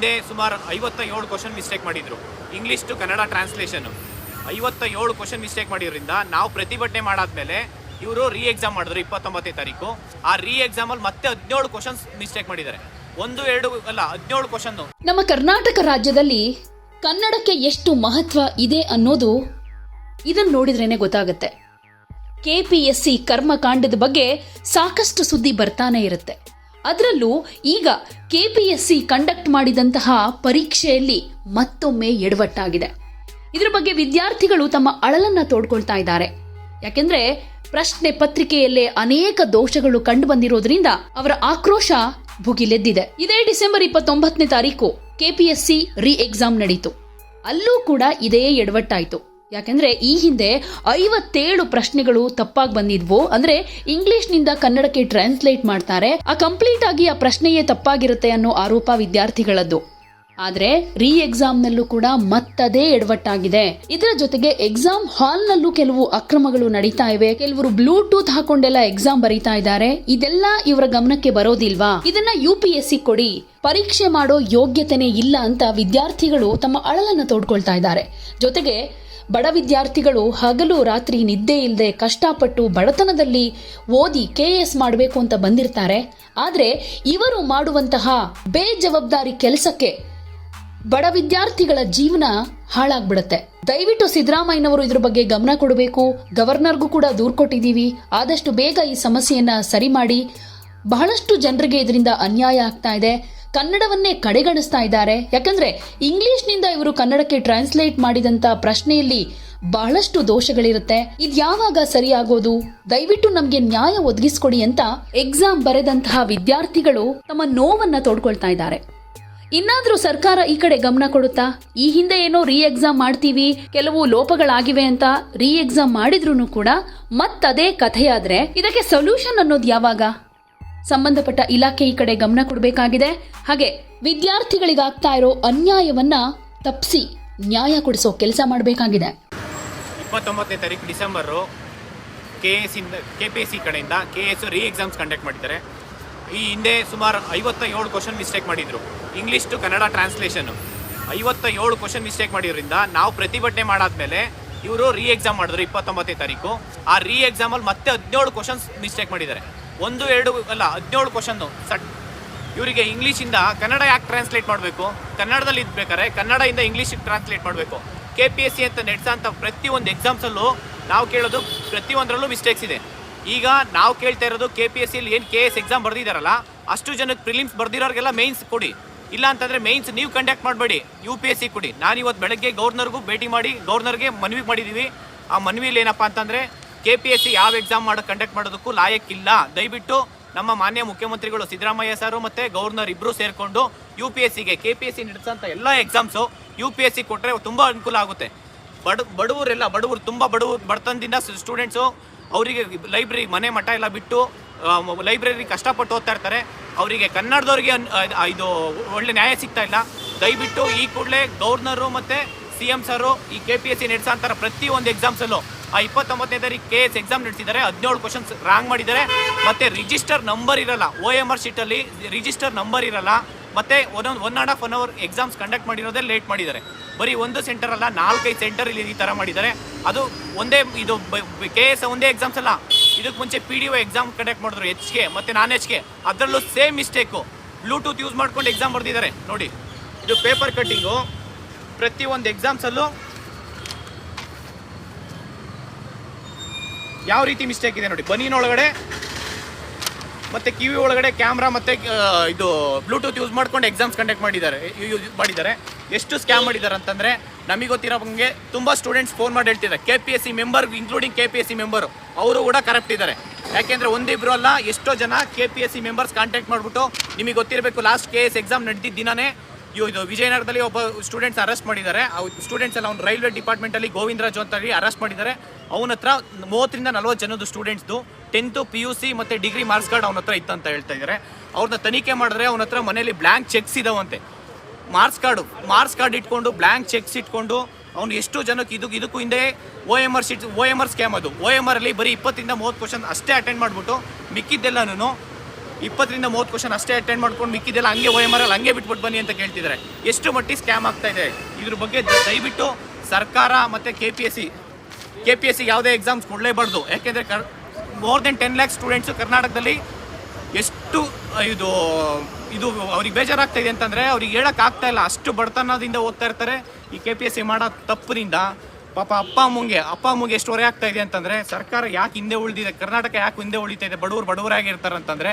ಹಿಂದೆ ಸುಮಾರು ಐವತ್ತ ಏಳು ಕ್ವಶನ್ ಮಿಸ್ಟೇಕ್ ಮಾಡಿದ್ರು. ಇಂಗ್ಲೀಷ್ ಟು ಕನ್ನಡ ಟ್ರಾನ್ಸ್ಲೇಷನ್ ಐವತ್ತ ಏಳು ಕ್ವಶನ್ ಮಿಸ್ಟೇಕ್ ಮಾಡಿದ್ರಿಂದ ನಾವು ಪ್ರತಿಭಟನೆ ಮಾಡಾದ್ಮೇಲೆ ಇವರು ರೀ ಎಕ್ಸಾಮ್ ಮಾಡಿದ್ರು ಇಪ್ಪತ್ತೊಂಬತ್ತನೇ ತಾರೀಕು. ಆ ರೀ ಎಕ್ಸಾಮಲ್ಲಿ ಮತ್ತೆ ಹದಿನೇಳು ಕ್ವಶನ್ಸ್ ಮಿಸ್ಟೇಕ್ ಮಾಡಿದ್ದಾರೆ. ಒಂದು, ಎರಡು, ಅಲ್ಲ, ಹದಿನೇಳು ಕ್ವಶನ್ ನಮ್ಮ ಕರ್ನಾಟಕ ರಾಜ್ಯದಲ್ಲಿ ಕನ್ನಡಕ್ಕೆ ಎಷ್ಟು ಮಹತ್ವ ಇದೆ ಅನ್ನೋದು ಇದನ್ನ ನೋಡಿದ್ರೇನೆ ಗೊತ್ತಾಗುತ್ತೆ. ಕೆಪಿಎಸ್ಸಿ ಕರ್ಮಕಾಂಡದ ಬಗ್ಗೆ ಸಾಕಷ್ಟು ಸುದ್ದಿ ಬರ್ತಾನೆ ಇರುತ್ತೆ. ಅದರಲ್ಲೂ ಈಗ ಕೆಪಿಎಸ್ಸಿ ಕಂಡಕ್ಟ್ ಮಾಡಿದಂತಹ ಪರೀಕ್ಷೆಯಲ್ಲಿ ಮತ್ತೊಮ್ಮೆ ಎಡವಟ್ಟಾಗಿದೆ. ಇದರ ಬಗ್ಗೆ ವಿದ್ಯಾರ್ಥಿಗಳು ತಮ್ಮ ಅಳಲನ್ನ ತೋಡ್ಕೊಳ್ತಾ ಇದ್ದಾರೆ. ಯಾಕೆಂದ್ರೆ ಪ್ರಶ್ನೆ ಪತ್ರಿಕೆಯಲ್ಲೇ ಅನೇಕ ದೋಷಗಳು ಕಂಡು ಬಂದಿರೋದ್ರಿಂದ ಅವರ ಆಕ್ರೋಶ ಭುಗಿಲೆದ್ದಿದೆ. ಇದೇ ಡಿಸೆಂಬರ್ ಇಪ್ಪತ್ತೊಂಬತ್ತನೇ ತಾರೀಕು ಕೆಪಿಎಸ್ಸಿ ರೀ ಎಕ್ಸಾಮ್ ನಡೀತು. ಅಲ್ಲೂ ಕೂಡ ಇದೇ ಎಡವಟ್ಟಾಯ್ತು. ಯಾಕಂದ್ರೆ ಈ ಹಿಂದೆ ಐವತ್ತೇಳು ಪ್ರಶ್ನೆಗಳು ತಪ್ಪಾಗಿ ಬಂದಿದ್ವು. ಅಂದ್ರೆ ಇಂಗ್ಲಿಷ್ನಿಂದ ಕನ್ನಡಕ್ಕೆ ಟ್ರಾನ್ಸ್ಲೇಟ್ ಮಾಡ್ತಾರೆ. ಆ ಕಂಪ್ಲೀಟ್ ಆಗಿ ಆ ಪ್ರಶ್ನೆಯೇ ತಪ್ಪಾಗಿರುತ್ತೆ ಅನ್ನೋ ಆರೋಪ ವಿದ್ಯಾರ್ಥಿಗಳದ್ದು. ಆದ್ರೆ ರೀ ಎಕ್ಸಾಮ್ನಲ್ಲೂ ಕೂಡ ಮತ್ತದೇ ಎಡವಟ್ಟಾಗಿದೆ. ಇದರ ಜೊತೆಗೆ ಎಕ್ಸಾಮ್ ಹಾಲ್ ನಲ್ಲೂ ಕೆಲವು ಅಕ್ರಮಗಳು ನಡೀತಾ ಇವೆ. ಕೆಲವರು ಬ್ಲೂಟೂತ್ ಹಾಕೊಂಡೆಲ್ಲ ಎಕ್ಸಾಮ್ ಬರೀತಾ ಇದ್ದಾರೆ. ಇದೆಲ್ಲ ಇವರ ಗಮನಕ್ಕೆ ಬರೋದಿಲ್ವಾ? ಇದನ್ನ ಯು ಪಿ ಎಸ್ ಸಿ ಕೊಡಿ. ಪರೀಕ್ಷೆ ಮಾಡೋ ಯೋಗ್ಯತೆನೇ ಇಲ್ಲ ಅಂತ ವಿದ್ಯಾರ್ಥಿಗಳು ತಮ್ಮ ಅಳಲನ್ನ ತೋಡ್ಕೊಳ್ತಾ ಇದ್ದಾರೆ. ಜೊತೆಗೆ ಬಡ ವಿದ್ಯಾರ್ಥಿಗಳು ಹಗಲು ರಾತ್ರಿ ನಿದ್ದೆ ಇಲ್ಲದೆ ಕಷ್ಟಪಟ್ಟು ಬಡತನದಲ್ಲಿ ಓದಿ ಕೆ ಎಸ್ ಮಾಡಬೇಕು ಅಂತ ಬಂದಿರ್ತಾರೆ. ಆದರೆ ಇವರು ಮಾಡುವಂತಹ ಬೇಜವಾಬ್ದಾರಿ ಕೆಲಸಕ್ಕೆ ಬಡ ವಿದ್ಯಾರ್ಥಿಗಳ ಜೀವನ ಹಾಳಾಗ್ಬಿಡುತ್ತೆ. ದಯವಿಟ್ಟು ಸಿದ್ದರಾಮಯ್ಯನವರು ಇದ್ರ ಬಗ್ಗೆ ಗಮನ ಕೊಡಬೇಕು. ಗವರ್ನರ್ಗೂ ಕೂಡ ದೂರು ಕೊಟ್ಟಿದ್ದೀವಿ. ಆದಷ್ಟು ಬೇಗ ಈ ಸಮಸ್ಯೆಯನ್ನ ಸರಿ ಮಾಡಿ. ಬಹಳಷ್ಟು ಜನರಿಗೆ ಇದರಿಂದ ಅನ್ಯಾಯ ಆಗ್ತಾ ಇದೆ. ಕನ್ನಡವನ್ನೇ ಕಡೆಗಣಿಸ್ತಾ ಇದ್ದಾರೆ. ಯಾಕಂದ್ರೆ ಇಂಗ್ಲಿಷ್ನಿಂದ ಇವರು ಕನ್ನಡಕ್ಕೆ ಟ್ರಾನ್ಸ್ಲೇಟ್ ಮಾಡಿದಂತ ಪ್ರಶ್ನೆಯಲ್ಲಿ ಬಹಳಷ್ಟು ದೋಷಗಳಿರುತ್ತೆ. ಇದು ಯಾವಾಗ ಸರಿಯಾಗೋದು? ದಯವಿಟ್ಟು ನಮಗೆ ನ್ಯಾಯ ಒದಗಿಸ್ಕೊಡಿ ಅಂತ ಎಕ್ಸಾಮ್ ಬರೆದಂತಹ ವಿದ್ಯಾರ್ಥಿಗಳು ತಮ್ಮ ನೋವನ್ನ ತೋಡ್ಕೊಳ್ತಾ ಇದ್ದಾರೆ. ಇನ್ನಾದರೂ ಸರ್ಕಾರ ಈ ಕಡೆ ಗಮನ ಕೊಡುತ್ತಾ? ಈ ಹಿಂದೆ ಏನೋ ರೀ ಎಕ್ಸಾಮ್ ಮಾಡ್ತೀವಿ, ಕೆಲವು ಲೋಪಗಳಾಗಿವೆ ಅಂತ ರೀ ಎಕ್ಸಾಮ್ ಮಾಡಿದ್ರು ಕೂಡ ಮತ್ತದೇ ಕಥೆಯಾದ್ರೆ ಇದಕ್ಕೆ ಸೊಲ್ಯೂಷನ್ ಅನ್ನೋದು ಯಾವಾಗ? ಸಂಬಂಧಪಟ್ಟ ಇಲಾಖೆ ಈ ಕಡೆ ಗಮನ ಕೊಡಬೇಕಾಗಿದೆ. ಹಾಗೆ ವಿದ್ಯಾರ್ಥಿಗಳಿಗಾಗ್ತಾ ಇರೋ ಅನ್ಯಾಯವನ್ನ ತಪ್ಪಿಸಿ ನ್ಯಾಯ ಕೊಡಿಸೋ ಕೆಲಸ ಮಾಡಬೇಕಾಗಿದೆ. ಇಪ್ಪತ್ತೊಂಬತ್ತನೇ ತಾರೀಕು ಡಿಸೆಂಬರು ಕೆ ಎಸ್ ಇಂದ ಕೆ ಪಿ ಎಸ್ ಸಿ ಕಡೆಯಿಂದ K S re exams conduct ಮಾಡಿದ್ದಾರೆ. ಈ ಹಿಂದೆ ಸುಮಾರು ಐವತ್ತ ಏಳು ಕ್ವಶನ್ ಮಿಸ್ಟೇಕ್ ಮಾಡಿದ್ರು. ಇಂಗ್ಲೀಷ್ ಟು ಕನ್ನಡ ಟ್ರಾನ್ಸ್ಲೇಷನ್ ಐವತ್ತ ಏಳು ಕ್ವಶನ್ ಮಿಸ್ಟೇಕ್ ಮಾಡಿರೋದ್ರಿಂದ ನಾವು ಪ್ರತಿಭಟನೆ ಮಾಡಾದ್ಮೇಲೆ ಇವರು ರೀ ಎಕ್ಸಾಮ್ ಮಾಡಿದ್ರು ಇಪ್ಪತ್ತೊಂಬತ್ತನೇ ತಾರೀಕು ಆ ರೀ ಎಕ್ಸಾಮಲ್ಲಿ ಮತ್ತೆ ಹದಿನೇಳು ಕ್ವಶನ್ಸ್ ಮಿಸ್ಟೇಕ್ ಮಾಡಿದ್ದಾರೆ. ಒಂದು, ಎರಡು, ಅಲ್ಲ, ಹದಿನೇಳು ಕ್ವಶನ್ನು ಸಟ್, ಇವರಿಗೆ ಇಂಗ್ಲೀಷಿಂದ ಕನ್ನಡ ಯಾಕೆ ಟ್ರಾನ್ಸ್ಲೇಟ್ ಮಾಡಬೇಕು? ಕನ್ನಡದಲ್ಲಿ ಇದ್ಬೇಕಾರೆ ಕನ್ನಡದಿಂದ ಇಂಗ್ಲೀಷಿಗೆ ಟ್ರಾನ್ಸ್ಲೇಟ್ ಮಾಡಬೇಕು. ಕೆ ಪಿ ಎಸ್ ಸಿ ಅಂತ ನೆಡ್ಸೋಂಥ ಪ್ರತಿಯೊಂದು ಎಕ್ಸಾಮ್ಸಲ್ಲೂ ನಾವು ಕೇಳೋದು ಪ್ರತಿಯೊಂದರಲ್ಲೂ ಮಿಸ್ಟೇಕ್ಸ್ ಇದೆ. ಈಗ ನಾವು ಕೇಳ್ತಾ ಇರೋದು ಕೆ ಪಿ ಎಸ್ ಸಿಲಿ ಏನು ಕೆ ಎಸ್ ಎಕ್ಸಾಮ್ ಬರ್ದಿದ್ದಾರಲ್ಲ ಅಷ್ಟು ಜನಕ್ಕೆ ಪ್ರಿಲಿಮ್ಸ್ ಬರ್ದಿರೋರಿಗೆಲ್ಲ ಮೇನ್ಸ್ ಕೊಡಿ. ಇಲ್ಲ ಅಂತಂದರೆ ಮೇನ್ಸ್ ನೀವು ಕಂಡಕ್ಟ್ ಮಾಡಬೇಡಿ ಯು ಪಿ ಎಸ್ ಸಿ ಕೊಡಿ. ನಾನು ಇವತ್ತು ಬೆಳಗ್ಗೆ ಗೌರ್ನರ್ಗೂ ಭೇಟಿ ಮಾಡಿ, ಗೌರ್ನರ್ಗೆ ಮನವಿ ಮಾಡಿದ್ದೀವಿ ಆ ಮನವಿಲಿ ಏನಪ್ಪ ಅಂತಂದರೆ ಕೆ ಪಿ ಎಸ್ ಸಿ ಯಾವ ಎಕ್ಸಾಮ್ ಮಾಡೋ ಕಂಡಕ್ಟ್ ಮಾಡೋದಕ್ಕೂ ಲಾಯಕ್ಕಿಲ್ಲ. ದಯವಿಟ್ಟು ನಮ್ಮ ಮಾನ್ಯ ಮುಖ್ಯಮಂತ್ರಿಗಳು ಸಿದ್ದರಾಮಯ್ಯ ಸರ್ ಮತ್ತು ಗವರ್ನರ್ ಇಬ್ಬರು ಸೇರಿಕೊಂಡು ಯು ಪಿ ಎಸ್ ಸಿಗೆ ಕೆ ಪಿ ಎಸ್ ಸಿ ನಡೆಸೋಂಥ ಎಲ್ಲ exams U P S C ಕೊಟ್ಟರೆ ತುಂಬ ಅನುಕೂಲ ಆಗುತ್ತೆ. ಬಡ, ಬಡವರೆಲ್ಲ, ಬಡವರು ತುಂಬ ಬಡವರು ಬಡತನದಿಂದ ಸ್ಟೂಡೆಂಟ್ಸು ಅವರಿಗೆ ಲೈಬ್ರರಿ ಮನೆ ಮಠ ಎಲ್ಲ ಬಿಟ್ಟು ಲೈಬ್ರರಿ ಕಷ್ಟಪಟ್ಟು ಓದ್ತಾ ಇರ್ತಾರೆ. ಅವರಿಗೆ ಕನ್ನಡದವ್ರಿಗೆ ಇದು ಒಳ್ಳೆ ನ್ಯಾಯ ಸಿಗ್ತಾ ಇಲ್ಲ. ದಯವಿಟ್ಟು ಈ ಕೂಡಲೇ ಗವರ್ನರು ಮತ್ತು ಸಿ ಎಂ ಸರು ಈ ಕೆ ಪಿ ಎಸ್ ಸಿ ನಡೆಸೋಂಥ ಪ್ರತಿಯೊಂದು ಎಕ್ಸಾಮ್ಸಲ್ಲೂ ಆ ಇಪ್ಪತ್ತೊಂಬತ್ತನೇ ತಾರೀಕು ಕೆ ಎಸ್ ಎಕ್ಸಾಮ್ ನಡೆಸಿದ್ದಾರೆ. ಹದಿನೇಳು ಕ್ವಶನ್ಸ್ ರಾಂಗ್ ಮಾಡಿದ್ದಾರೆ. ಮತ್ತು ರಿಜಿಸ್ಟರ್ ನಂಬರ್ ಇರಲ್ಲ. ಓ ಎಂ ಆರ್ ಶೀಟಲ್ಲಿ ರಿಜಿಸ್ಟರ್ ನಂಬರ್ ಇರಲ್ಲ. ಮತ್ತು ಒಂದೊಂದು one and half one hour exams conduct ಮಾಡಿರೋದೇ late ಮಾಡಿದ್ದಾರೆ. ಬರೀ ಒಂದು ಸೆಂಟರ್ ಅಲ್ಲ, ನಾಲ್ಕೈದು ಸೆಂಟರ್ ಇಲ್ಲಿ ಈ ಥರ ಮಾಡಿದ್ದಾರೆ. ಅದು ಒಂದೇ, ಇದು ಕೆ ಎಸ್ ಒಂದೇ ಎಕ್ಸಾಮ್ಸ್ ಅಲ್ಲ. ಇದಕ್ಕೆ ಮುಂಚೆ P D O exam conduct ಮಾಡಿದ್ರು ಎಚ್ ಕೆ ಮತ್ತು ನಾನ್ ಎಚ್ ಕೆ ಅದರಲ್ಲೂ ಸೇಮ್ ಮಿಸ್ಟೇಕು ಬ್ಲೂಟೂತ್ ಯೂಸ್ ಮಾಡ್ಕೊಂಡು ಎಕ್ಸಾಮ್ ಬರ್ದಿದ್ದಾರೆ. ನೋಡಿ, ಇದು ಪೇಪರ್ ಕಟ್ಟಿಂಗು ಪ್ರತಿಯೊಂದು ಎಕ್ಸಾಮ್ಸಲ್ಲೂ ಯಾವ ರೀತಿ ಮಿಸ್ಟೇಕ್ ಇದೆ ನೋಡಿ. ಬನೀನ್ ಒಳಗಡೆ ಮತ್ತೆ ಕಿವಿ ಒಳಗಡೆ ಕ್ಯಾಮ್ರಾ ಮತ್ತೆ ಇದು ಬ್ಲೂಟೂತ್ ಯೂಸ್ ಮಾಡ್ಕೊಂಡು ಎಕ್ಸಾಮ್ಸ್ ಕಂಡಕ್ಟ್ ಮಾಡಿದ್ದಾರೆ. ಯೂಸ್ ಮಾಡಿದ್ದಾರೆ. ಎಷ್ಟು ಸ್ಕ್ಯಾಮ್ ಮಾಡಿದ್ದಾರೆ ಅಂತಂದ್ರೆ ನಮಗೆ ಗೊತ್ತಿರೋ ಹಂಗೆ ತುಂಬಾ ಸ್ಟೂಡೆಂಟ್ಸ್ ಫೋನ್ ಮಾಡಿ ಹೇಳ್ತಿದ್ದಾರೆ. K P S C member including K P S C member ಅವರು ಕೂಡ ಕರೆಕ್ಟ್ ಇದ್ದಾರೆ. ಯಾಕೆಂದ್ರೆ ಒಂದಿಬ್ರು ಅಲ್ಲ, ಎಷ್ಟೋ ಜನ K P S C members contact ಮಾಡಿಬಿಟ್ಟು ನಿಮಗೆ ಗೊತ್ತಿರಬೇಕು ಲಾಸ್ಟ್ ಕೆ ಎಸ್ ಎಕ್ಸಾಮ್ ನಡೆದಿದ್ದ ದಿನನೇ ಇದು ವಿಜಯನಗರದಲ್ಲಿ ಒಬ್ಬ ಸ್ಟೂಡೆಂಟ್ಸ್ ಅರೆಸ್ಟ್ ಮಾಡಿದ್ದಾರೆ. ಸ್ಟೂಡೆಂಟ್ಸ್ ಎಲ್ಲ ಅವ್ನು ರೈಲ್ವೆ ಡಿಪಾರ್ಟ್ಮೆಂಟಲ್ಲಿ ಗೋವಿಂದರಾಜ್ ಅಂತ ಹೇಳಿ ಅರೆಸ್ಟ್ ಮಾಡಿದ್ದಾರೆ. ಅವನ ಹತ್ರ ಮೂವತ್ತರಿಂದ ನಲ್ವತ್ತು ಜನದ ಸ್ಟೂಡೆಂಟ್ಸ್ದು ಟೆಂತು ಪಿ ಯು ಸಿ ಮತ್ತು ಡಿಗ್ರಿ ಮಾರ್ಕ್ಸ್ ಕಾರ್ಡ್ ಅವನ ಹತ್ರ ಇತ್ತಂತ ಹೇಳ್ತಾ ಇದ್ದಾರೆ. ಅವ್ರನ್ನ ತನಿಖೆ ಮಾಡಿದ್ರೆ ಅವನ ಹತ್ರ ಮನೇಲಿ ಬ್ಲ್ಯಾಂಕ್ ಚೆಕ್ಸ್ ಇದಾವಂತೆ. ಮಾರ್ಕ್ಸ್ ಕಾರ್ಡು ಮಾರ್ಕ್ಸ್ ಕಾರ್ಡ್ ಇಟ್ಕೊಂಡು ಬ್ಲ್ಯಾಂಕ್ ಚೆಕ್ಸ್ ಇಟ್ಕೊಂಡು ಅವ್ನು ಎಷ್ಟು ಜನಕ್ಕೆ ಇದಕ್ಕೆ ಇದಕ್ಕೂ ಹಿಂದೆ O M R sheet O M R scam ಅದು. ಓ ಎಂ ಆರಲ್ಲಿ ಬರೀ ಇಪ್ಪತ್ತರಿಂದ ಮೂವತ್ತು ಕ್ವಶನ್ ಅಷ್ಟೇ ಅಟೆಂಡ್ ಮಾಡಿಬಿಟ್ಟು ಮಿಕ್ಕಿದ್ದೆಲ್ಲನೂ ಇಪ್ಪತ್ತರಿಂದ ಮೂವತ್ತು ಕ್ವಶನ್ ಅಷ್ಟೇ ಅಟೆಂಡ್ ಮಾಡ್ಕೊಂಡು ಮಿಕ್ಕಿದೆಲ್ಲ ಹಂಗೆ ಓ ಎಂ ಆರ್ ಹಂಗೆ ಬಿಟ್ಬಿಟ್ಟು ಬನ್ನಿ ಅಂತ ಕೇಳ್ತಿದ್ದಾರೆ. ಎಷ್ಟು ಮಟ್ಟಿಗೆ ಸ್ಕ್ಯಾಮ್ ಆಗ್ತಾ ಇದೆ? ಇದ್ರ ಬಗ್ಗೆ ದಯವಿಟ್ಟು ಸರ್ಕಾರ ಮತ್ತು K P S C K P S C ಯಾವುದೇ ಎಕ್ಸಾಮ್ಸ್ ಕೊಡಲೇಬಾರ್ದು. ಯಾಕೆಂದರೆ ಕರ್ more than ten lakhs students ಕರ್ನಾಟಕದಲ್ಲಿ ಎಷ್ಟು, ಇದು ಇದು ಅವ್ರಿಗೆ ಬೇಜಾರಾಗ್ತಾ ಇದೆ ಅಂತಂದರೆ ಅವ್ರಿಗೆ ಹೇಳೋಕ್ಕಾಗ್ತಾ ಇಲ್ಲ. ಅಷ್ಟು ಬಡತನದಿಂದ ಓದ್ತಾ ಇರ್ತಾರೆ. ಈ ಕೆ ಪಿ ಎಸ್ ಸಿ ಮಾಡೋ ತಪ್ಪಿನಿಂದ ಪಾಪ ಅಪ್ಪ ಅಮ್ಮಂಗೆ, ಅಪ್ಪ ಅಮ್ಮಗೆ ಎಷ್ಟು ಹೊರೆ ಆಗ್ತಾ ಇದೆ ಅಂತಂದರೆ, ಸರ್ಕಾರ ಯಾಕೆ ಹಿಂದೆ ಉಳಿದಿದೆ? ಕರ್ನಾಟಕ ಯಾಕೆ ಹಿಂದೆ ಉಳಿತಾ ಇದೆ? ಬಡವರು ಬಡವರಾಗಿರ್ತಾರೆ ಅಂತಂದರೆ,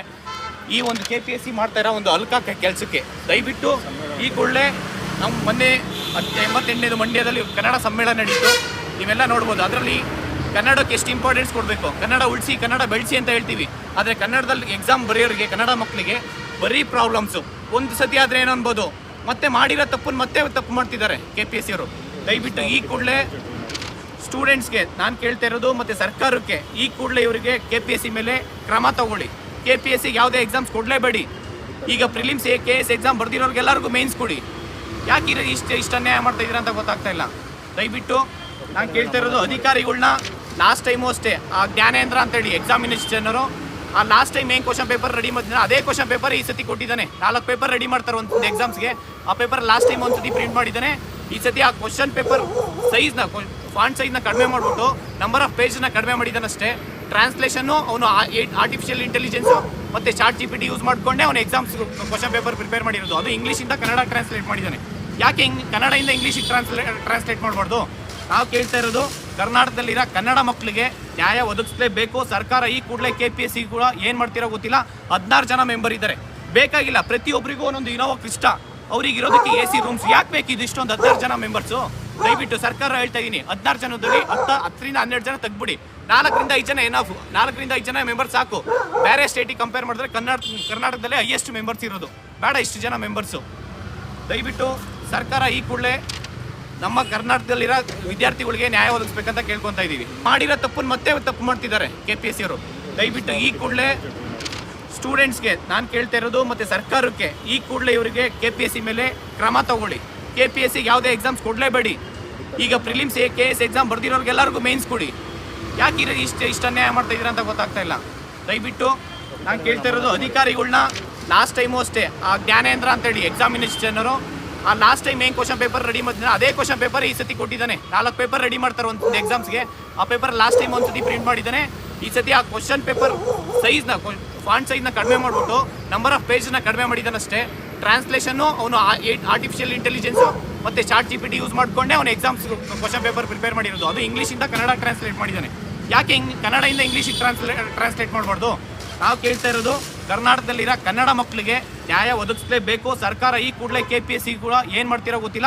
ಈ ಒಂದು ಕೆ ಪಿ ಎಸ್ ಸಿ ಮಾಡ್ತಾ ಇರೋ ಒಂದು ಅಲ್ಕ ಕೆಲಸಕ್ಕೆ, ದಯವಿಟ್ಟು ಈ ಕೂಡಲೇ ನಮ್ಮ ಮೊನ್ನೆ ಹತ್ತು ಎಂಬತ್ತೆಂಟನೇದು ಮಂಡ್ಯದಲ್ಲಿ ಕನ್ನಡ ಸಮ್ಮೇಳನ ನಡೀತು. ನೀವೆಲ್ಲ ನೋಡ್ಬೋದು, ಅದರಲ್ಲಿ ಕನ್ನಡಕ್ಕೆ ಎಷ್ಟು ಇಂಪಾರ್ಟೆನ್ಸ್ ಕೊಡಬೇಕು? ಕನ್ನಡ ಉಳಿಸಿ, ಕನ್ನಡ ಬೆಳೆಸಿ ಅಂತ ಹೇಳ್ತೀವಿ. ಆದರೆ ಕನ್ನಡದಲ್ಲಿ ಎಕ್ಸಾಮ್ ಬರೆಯೋರಿಗೆ, ಕನ್ನಡ ಮಕ್ಕಳಿಗೆ ಬರೀ ಪ್ರಾಬ್ಲಮ್ಸು ಒಂದು ಸತಿ ಆದರೆ ಏನು ಅನ್ಬೋದು? ಮತ್ತೆ ಮಾಡಿರೋ ತಪ್ಪನ್ನು ಮತ್ತೆ ತಪ್ಪು ಮಾಡ್ತಿದ್ದಾರೆ ಕೆ ಪಿ ಎಸ್ ಸಿಯವರು ದಯವಿಟ್ಟು ಈ ಕೂಡಲೇ ಸ್ಟೂಡೆಂಟ್ಸ್ಗೆ ನಾನು ಕೇಳ್ತಾ ಇರೋದು ಮತ್ತು ಸರ್ಕಾರಕ್ಕೆ ಈ ಕೂಡಲೇ ಇವರಿಗೆ ಕೆ ಪಿ ಎಸ್ ಸಿ ಮೇಲೆ ಕ್ರಮ ತಗೊಳ್ಳಿ. ಕೆ ಪಿ ಎಸ್ ಸಿಗೆ ಯಾವುದೇ ಎಕ್ಸಾಮ್ಸ್ ಕೊಡಲೇಬೇಡಿ. ಈಗ prelims A K S exam ಬರ್ದಿರೋರಿಗೆಲ್ಲರಿಗೂ mains ಕೊಡಿ. ಯಾಕೆ ಇಷ್ಟು ಇಷ್ಟು ಅನ್ಯಾಯ ಮಾಡ್ತಾ ಇದ್ದೀರಾ ಅಂತ ಗೊತ್ತಾಗ್ತಾ ಇಲ್ಲ. ದಯವಿಟ್ಟು ನಾನು ಕೇಳ್ತಾ ಇರೋದು ಅಧಿಕಾರಿಗಳನ್ನ ಲಾಸ್ಟ್ ಟೈಮು ಅಷ್ಟೇ. ಆ ಜ್ಞಾನೇಂದ್ರ ಅಂತೇಳಿ ಎಕ್ಸಾಮಿನೇಷನರು ಆ ಲಾಸ್ಟ್ ಟೈಮ್ ಏನು ಕ್ವಶನ್ ಪೇಪರ್ ರೆಡಿ ಮಾಡಿದ್ರೆ ಅದೇ ಕ್ವಶನ್ ಪೇಪರ್ ಈ ಸತಿ ಕೊಟ್ಟಿದ್ದಾನೆ. ನಾಲ್ಕು ಪೇಪರ್ ರೆಡಿ ಮಾಡ್ತಾರೆ ಒಂದು ಎಕ್ಸಾಮ್ಸ್ಗೆ ಆ ಪೇಪರ್ ಲಾಸ್ಟ್ ಟೈಮ್ ಒಂದು ಸತಿ ಪ್ರಿಂಟ್ ಮಾಡಿದ್ದಾನೆ. ಈ ಸತಿ ಆ ಕ್ವಶನ್ ಪೇಪರ್ ಸೈಜ್ನ ಫಾಂಟ್ ಸೈಜ್ನ ಕಡಿಮೆ ಮಾಡಿಬಿಟ್ಟು ನಂಬರ್ ಆಫ್ ಪೇಜ್ನ ಕಡಿಮೆ ಮಾಡಿದ್ದಾನಷ್ಟೇ ಟ್ರಾನ್ಸ್ಲೇಷನ್ನು ಅವನು ಆರ್ಟಿಫಿಷಿಯಲ್ ಇಂಟೆಲಿಜೆನ್ಸು ಮತ್ತು chat G P T use ಮಾಡಿಕೊಂಡೇ ಅವನು ಎಕ್ಸಾಮ್ಸ್ ಕ್ವಶನ್ ಪೇಪರ್ ಪ್ರಿಪೇರ್ ಮಾಡಿರೋದು. ಅದು ಇಂಗ್ಲೀಷಿಂದ ಕನ್ನಡ ಟ್ರಾನ್ಸ್ಲೇಟ್ ಮಾಡಿದ್ದಾನೆ ಯಾಕೆ ಹಿಂಗೆ ಕನ್ನಡದಿಂದ ಇಂಗ್ಲೀಷಿಗೆ ಟ್ರಾನ್ಸ್ಲೇ ಟ್ರಾನ್ಸ್ಲೇಟ್ ಮಾಡಬಾರ್ದು? ನಾವು ಕೇಳ್ತಾ ಇರೋದು, ಕರ್ನಾಟಕದಲ್ಲಿರೋ ಕನ್ನಡ ಮಕ್ಕಳಿಗೆ ನ್ಯಾಯ ಒದಗಿಸಲೇಬೇಕು. ಸರ್ಕಾರ ಈ ಕೂಡಲೇ ಕೆ ಪಿ ಎಸ್ ಸಿ ಕೂಡ ಏನು ಮಾಡ್ತಿರೋ ಗೊತ್ತಿಲ್ಲ. ಹದಿನಾರು ಜನ ಮೆಂಬರ್ ಇದ್ದಾರೆ ಬೇಕಾಗಿಲ್ಲ ಪ್ರತಿಯೊಬ್ಬರಿಗೂ ಒಂದೊಂದು ಇನೋವಾ ಕ್ರಿಸ್ಟ ಅವ್ರಿಗೆ ಇರೋದಕ್ಕೆ ಎ ಸಿ ರೂಮ್ಸ್ ಯಾಕೆ ಬೇಕು ಇದು ಇಷ್ಟೊಂದು ಹದಿನಾರು ಜನ ಮೆಂಬರ್ಸು ದಯವಿಟ್ಟು ಸರ್ಕಾರ ಹೇಳ್ತಾ ಇದೀನಿ. ಹದಿನಾರು ಜನದಲ್ಲಿ ಹತ್ತ, ಹತ್ತರಿಂದ ಹನ್ನೆರಡು ಜನ ತೆಗ್ಬಿಡಿ ನಾಲ್ಕರಿಂದ ಐದು ಜನ ಏನಾಫ್ ನಾಲ್ಕರಿಂದ ಐದು ಜನ ಮೆಂಬರ್ಸ್ ಸಾಕು. ಬೇರೆ ಸ್ಟೇಟಿಗೆ ಕಂಪೇರ್ ಮಾಡಿದ್ರೆ ಕನ್ನಡ, ಕರ್ನಾಟಕದಲ್ಲೇ ಹೈಯೆಸ್ಟ್ ಮೆಂಬರ್ಸ್ ಇರೋದು. ಬೇಡ ಇಷ್ಟು ಜನ ಮೆಂಬರ್ಸು ದಯವಿಟ್ಟು ಸರ್ಕಾರ ಈ ಕೂಡಲೇ ನಮ್ಮ ಕರ್ನಾಟಕದಲ್ಲಿರೋ ವಿದ್ಯಾರ್ಥಿಗಳಿಗೆ ನ್ಯಾಯ ಒದಗಿಸ್ಬೇಕಂತ ಕೇಳ್ಕೊತಾ ಇದ್ದೀವಿ ಮಾಡಿರೋ ತಪ್ಪನ್ನು ಮತ್ತೆ ತಪ್ಪು ಮಾಡ್ತಿದ್ದಾರೆ ಕೆ ಪಿ ಎಸ್ ಸಿಯವರು ದಯವಿಟ್ಟು ಈ ಕೂಡಲೇ ಸ್ಟೂಡೆಂಟ್ಸ್ಗೆ ನಾನು ಕೇಳ್ತಾ ಇರೋದು ಮತ್ತು ಸರ್ಕಾರಕ್ಕೆ ಈ ಕೂಡಲೇ ಇವರಿಗೆ ಕೆ ಪಿ ಎಸ್ ಸಿ ಮೇಲೆ ಕ್ರಮ ತಗೊಳ್ಳಿ. ಕೆ ಪಿ ಎಸ್ ಸಿಗೆ ಯಾವುದೇ ಎಕ್ಸಾಮ್ಸ್ ಕೊಡಲೇಬೇಡಿ. ಈಗ ಪ್ರಿಲಿಮ್ಸ್ ಕೆ ಎಸ್ ಎಕ್ಸಾಮ್ ಬರ್ದಿರೋರ್ಗೆಲ್ಲರಿಗೂ ಮೇನ್ಸ್ ಕೊಡಿ. ಯಾಕೆ ಇರೋ ಇಷ್ಟು ಇಷ್ಟು ಅನ್ಯಾಯ ಮಾಡ್ತಾ ಇದ್ದೀರಾ ಅಂತ ಗೊತ್ತಾಗ್ತಾ ಇಲ್ಲ. ದಯವಿಟ್ಟು ನಾನು ಕೇಳ್ತಾ ಇರೋದು ಅಧಿಕಾರಿಗಳನ್ನ ಲಾಸ್ಟ್ ಟೈಮು ಅಷ್ಟೇ, ಆ ಜ್ಞಾನೇಂದ್ರ ಅಂತೇಳಿ ಎಕ್ಸಾಮಿನೇಷನರು ಆ ಲಾಸ್ಟ್ ಟೈಮ್ ಏನು ಕ್ವಶನ್ ಪೇಪರ್ ರೆಡಿ ಮಾಡಿದ್ರೆ ಅದೇ ಕ್ವಶನ್ ಪೇಪರ್ ಈ ಸತಿ ಕೊಟ್ಟಿದ್ದಾನೆ. ನಾಲ್ಕು ಪೇಪರ್ ರೆಡಿ ಮಾಡ್ತಾರೆ ಒಂದು ಎಕ್ಸಾಮ್ಸ್ಗೆ ಆ ಪೇಪರ್ ಲಾಸ್ಟ್ ಟೈಮ್ ಒಂದು ಸತಿ ಪ್ರಿಂಟ್ ಮಾಡಿದ್ದಾನೆ. ಈ ಸತಿ ಆ ಕ್ವಶನ್ ಪೇಪರ್ ಸೈಜ್ನ ಫಾಂಟ್ ಸೈಜ್ನ ಕಡಿಮೆ ಮಾಡಿಬಿಟ್ಟು ನಂಬರ್ ಆಫ್ ಪೇಜ್ನ ಕಡಿಮೆ ಮಾಡಿದ್ದಾನಷ್ಟೇ. ಟ್ರಾನ್ಸ್ಲೇಷನ್ನು ಅವನು ಆರ್ಟಿಫಿಷಿಯಲ್ ಇಂಟೆಲಿಜೆನ್ಸು ಮತ್ತು chat G P T use ಮಾಡಿಕೊಂಡೆ ಅವನು ಎಕ್ಸಾಮ್ಸ್ ಕ್ವಶನ್ ಪೇಪರ್ ಪ್ರಿಪೇರ್ ಮಾಡಿರೋದು. ಅದು ಇಂಗ್ಲೀಷಿಂದ ಕನ್ನಡ ಟ್ರಾನ್ಸ್ಲೇಟ್ ಮಾಡಿದ್ದಾನೆ. ಯಾಕೆ ಇಂಗ್ ಕನ್ನಡದಿಂದ ಇಂಗ್ಲೀಷಿಗೆ ಟ್ರಾನ್ಸ್ಲೇ ಟ್ರಾನ್ಸ್ಲೇಟ್ ಮಾಡಬಾರ್ದು? ನಾವು ಕೇಳ್ತಾ ಇರೋದು, ಕರ್ನಾಟಕದಲ್ಲಿರೋ ಕನ್ನಡ ಮಕ್ಕಳಿಗೆ ನ್ಯಾಯ ಒದಗಿಸಲೇಬೇಕು. ಸರ್ಕಾರ ಈ ಕೂಡಲೇ ಕೆ ಪಿ ಎಸ್ ಸಿ ಕೂಡ ಏನು ಮಾಡ್ತಿರೋ ಗೊತ್ತಿಲ್ಲ.